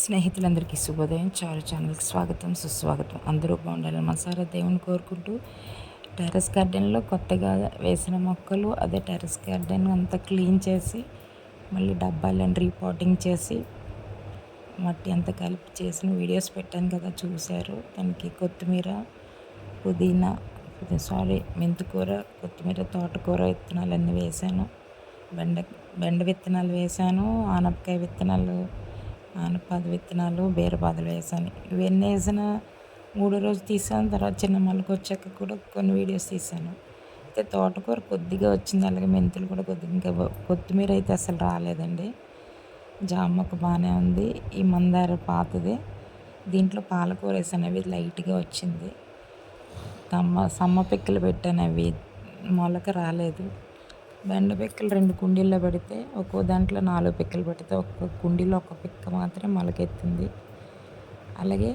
స్నేహితులందరికీ శుభోదయం. చారు ఛానల్కి స్వాగతం సుస్వాగతం. అందరూ బాగుండాలని మనసారా దేవుని కోరుకుంటూ టెర్రస్ గార్డెన్లో కొత్తగా వేసిన మొక్కలు అదే టెర్రస్ గార్డెన్ అంతా క్లీన్ చేసి మళ్ళీ డబ్బాలను రీపోటింగ్ చేసి మట్టి అంతా కలిపి చేసిన వీడియోస్ పెట్టాను కదా చూశారు. దానికి కొత్తిమీర పుదీనా సారీ మెంతికూర కొత్తిమీర తోటకూర విత్తనాలు అన్నీ వేశాను. బెండ బెండ విత్తనాలు వేశాను ఆనపకాయ విత్తనాలు ఆనపాద విత్తనాలు బీరపాదులు వేసాను. ఇవన్నీ వేసిన మూడో రోజు తీసాను తర్వాత చిన్న మొలక వచ్చాక కూడా కొన్ని వీడియోస్ తీసాను. అయితే తోటకూర కొద్దిగా వచ్చింది అలాగే మెంతులు కూడా కొద్దిగా ఇంకా కొత్తిమీర అయితే అసలు రాలేదండి. జామకు బాగానే ఉంది. ఈ మందార పాతది. దీంట్లో పాలకూర వేసాను అవి లైట్గా వచ్చింది. తమ్మ సమ్మ పిక్కలు పెట్టాను అవి మొలక రాలేదు. బెండ పిక్కలు రెండు కుండీల్లో పెడితే ఒక్కో దాంట్లో నాలుగు పిక్కలు పెడితే ఒక్క కుండీలో ఒక పిక్క మాత్రమే మొలకెత్తింది. అలాగే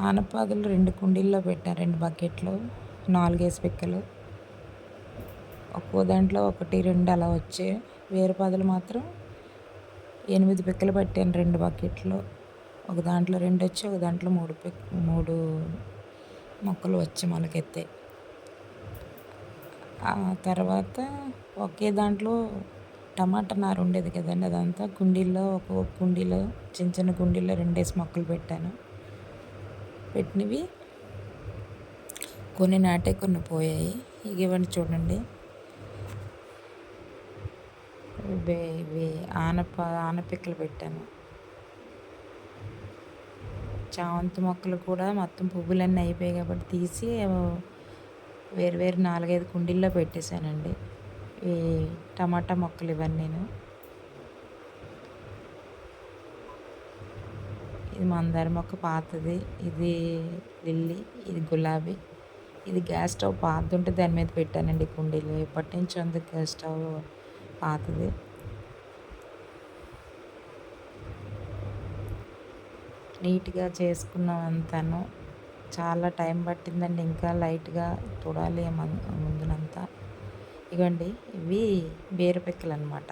ఆనపాదులు రెండు కుండీల్లో పెట్టాను రెండు బకెట్లు నాలుగేసి పిక్కలు. ఒక్కో దాంట్లో ఒకటి రెండు అలా వచ్చాయి వేరుపాదులు మాత్రం ఎనిమిది పిక్కలు పెట్టాను రెండు బకెట్లు. ఒక దాంట్లో రెండు వచ్చి ఒక దాంట్లో మూడు పిక్ మూడు మొక్కలు వచ్చి మొలకెత్తాయి. తర్వాత ఒకే దాంట్లో టమాటా నారు ఉండేది కదండి అదంతా. కుండీల్లో ఒక కుండీలో చిన్న చిన్న కుండీల్లో రెండేసి మొక్కలు పెట్టాను. పెట్టినవి కొన్ని నాటే కొన్ని పోయాయి. ఇక ఇవ్వండి చూడండి. ఇవి ఆనప ఆనపిక్కలు పెట్టాను. చామంతి మొక్కలు కూడా మొత్తం పువ్వులన్నీ అయిపోయాయి కాబట్టి తీసి వేరు వేరు నాలుగైదు కుండీల్లో పెట్టేశానండి. ఈ టమాటా మొక్కలు ఇవన్నీ ఇది మందార మొక్క పాతది. ఇది లిల్లీ ఇది గులాబీ. ఇది గ్యాస్ స్టవ్ పాతది ఉంటే దాని మీద పెట్టానండి కుండీలు. ఎప్పటి నుంచి ఉంది గ్యాస్ స్టవ్ పాతది. నీట్గా చేసుకున్నాం అంతాను చాలా టైం పట్టిందండి. ఇంకా లైట్గా చూడాలి ముందునంతా. ఇగోండి ఇవి బీర పిక్కలు అనమాట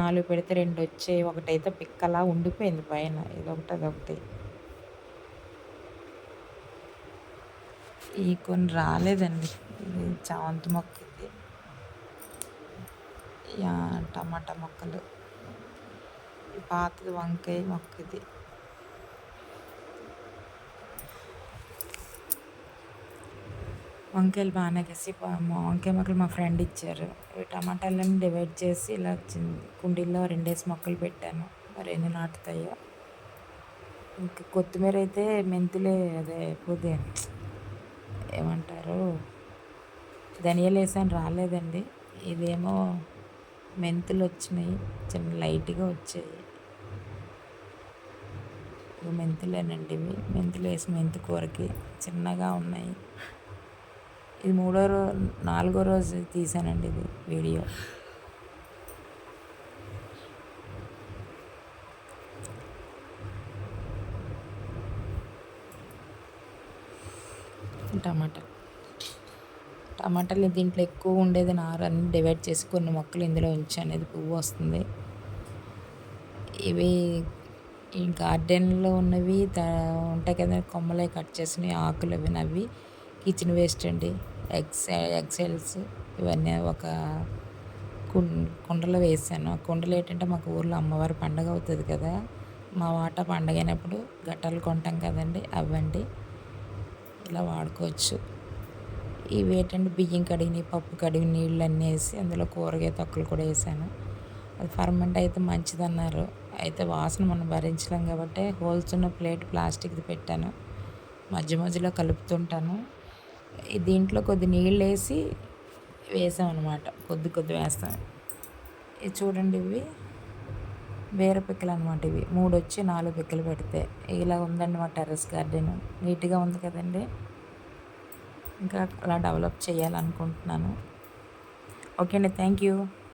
నాలుగు పెడితే రెండు వచ్చాయి. ఒకటైతే పిక్కలా ఉండిపోయింది పైన. ఇదొకటి అదొకటి. ఈ కొన్ని రాలేదండి. ఇది చామంతి మొక్క ఇది టమాటా మొక్కలు. పాతది వంకాయ మొక్క ఇది వంకాయలు బాగానే కసి వంకాయ మొక్కలు మా ఫ్రెండ్ ఇచ్చారు. ఇవి టమాటాలను డివైడ్ చేసి ఇలా కుండీల్లో రెండేసి మొక్కలు పెట్టాను. మరి ఎన్ని నాటుతాయో. ఇంకా కొత్తిమీర అయితే మెంతులే అదే పుదీ ఏమంటారు ధనియాలు వేసాను రాలేదండి. ఇదేమో మెంతులు వచ్చినాయి. చిన్న లైట్గా వచ్చాయి. మెంతులేనండి ఇవి. మెంతులు వేసి మెంతి కూరకి చిన్నగా ఉన్నాయి. ఇది మూడో రోజు నాలుగో రోజు తీసానండి ఇది వీడియో. టమాటా. టమాటాలు దీంట్లో ఎక్కువ ఉండేది నారు అన్ని డివైడ్ చేసి కొన్ని మొక్కలు ఇందులో ఉంచాను ఇది పువ్వు వస్తుంది. ఇవి ఈ గార్డెన్లో ఉన్నవి ఉంటాయి కదా కొమ్మలే కట్ చేసినవి ఆకులు అవి నవ్వి కిచెన్ వేస్ట్ అండి. ఎగ్స్ ఎగ్సెల్స్ ఇవన్నీ ఒక కుండలో వేసాను. ఆ కుండలు ఏంటంటే మాకు ఊర్లో అమ్మవారి పండగ అవుతుంది కదా మా వాట పండగ అయినప్పుడు గట్టాలు కొంటాం కదండి అవ్వండి ఇలా వాడుకోవచ్చు. ఇవి ఏంటంటే బియ్యం కడిగిన పప్పు కడిగిన నీళ్ళు అన్నీ వేసి అందులో కూరగాయ తొక్కలు కూడా వేసాను. అది ఫర్మెంట్ అయితే మంచిదన్నారు. అయితే వాసన మనం భరించలేం కాబట్టి హోల్స్ ఉన్న ప్లేట్ ప్లాస్టిక్ది పెట్టాను. మధ్య మధ్యలో కలుపుతుంటాను. దీంట్లో కొద్ది నీళ్ళు వేసి వేసాం అనమాట కొద్ది కొద్ది వేస్తాం. ఇది చూడండి ఇవి. వేరే పిక్కలు అనమాట ఇవి. మూడు వచ్చి నాలుగు పిక్కలు పెడితే. ఇలా ఉందండి మా టెర్రస్ గార్డెన్. నీట్గా ఉంది కదండి. ఇంకా అలా డెవలప్ చేయాలనుకుంటున్నాను. ఓకే అండి థ్యాంక్ యూ.